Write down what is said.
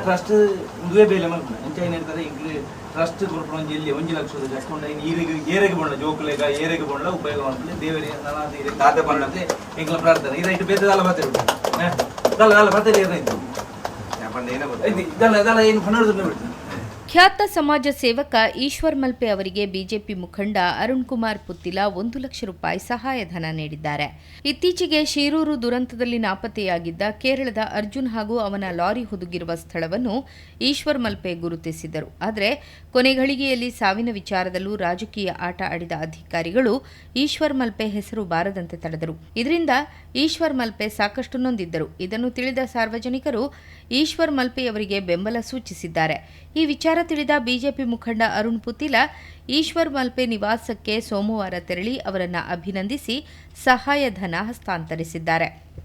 Trust ಇದುವೇ ಬೇಲೆ ಎಂಚ ಟ್ರಸ್ಟ್ ಒಂಜಿ ಎಲ್ಲಿ ಒಂಜಿ ಲಕ್ಷದ ಜಸ್ಕೊಂಡ ಈರಿಗೆ ಏರೆಗೆ ಬಂಡ ಜೋಕುಲೆಗ ಏರೆಗೆ ಬಂಡ ಉಪಯೋಗ ಮಾಡ್ತೀನಿ ದೇವರಿಗೆ ನನಾದ ಇದೆ ಎಂಕ್ಲ ಪ್ರಾರ್ಥನೆ. ಇರ ಇಟ್ಟು ಬೇತೆ ದಾಲ ಬಾತೆ ದಾಲ ದಾಲ ಬಾತೆ ಏನೇ ಇತ್ತು ಇದಲ್ಲ ಇದಲ್ಲ ಏನು ಬಿಡ್ತಾರೆ ಖ್ಯಾತ ಸಮಾಜ ಸೇವಕ ಈಶ್ವರ್ ಮಲ್ಪೆ ಅವರಿಗೆ ಬಿಜೆಪಿ ಮುಖಂಡ ಅರುಣ್ ಕುಮಾರ್ ಪುತ್ತಿಲ ಒಂದು ಲಕ್ಷ ರೂಪಾಯಿ ಸಹಾಯಧನ ನೀಡಿದ್ದಾರೆ. ಇತ್ತೀಚೆಗೆ ಶಿರೂರು ದುರಂತದಲ್ಲಿ ನಾಪತ್ತೆಯಾಗಿದ್ದ ಕೇರಳದ ಅರ್ಜುನ್ ಹಾಗೂ ಅವನ ಲಾರಿ ಹುದುಗಿರುವ ಸ್ಥಳವನ್ನು ಈಶ್ವರ್ ಮಲ್ಪೆ ಗುರುತಿಸಿದರು ಆದರೆ ಕೊನೆಗಳಿಗೆಯಲ್ಲಿ ಸಾವಿನ ವಿಚಾರದಲ್ಲೂ ರಾಜಕೀಯ ಆಟ ಆಡಿದ ಅಧಿಕಾರಿಗಳು ಈಶ್ವರ್ ಮಲ್ಪೆ ಹೆಸರು ಬಾರದಂತೆ ತಡೆದರು. ಇದರಿಂದ ಈಶ್ವರ್ ಮಲ್ಪೆ ಸಾಕಷ್ಟು ನೊಂದಿದ್ದರು. ಇದನ್ನು ತಿಳಿದ ಸಾರ್ವಜನಿಕರು ಈಶ್ವರ್ ಮಲ್ಪೆಯವರಿಗೆ ಬೆಂಬಲ ಸೂಚಿಸಿದ್ದಾರೆ. ಈ ವಿಚಾರ ತಿಳಿದ ಬಿಜೆಪಿ ಮುಖಂಡ ಅರುಣ್ ಪುತಿಲ ಈಶ್ವರ್ ಮಲ್ಪೆ ನಿವಾಸಕ್ಕೆ ಸೋಮವಾರ ತೆರಳಿ ಅವರನ್ನು ಅಭಿನಂದಿಸಿ ಸಹಾಯಧನ ಹಸ್ತಾಂತರಿಸಿದ್ದಾರೆ.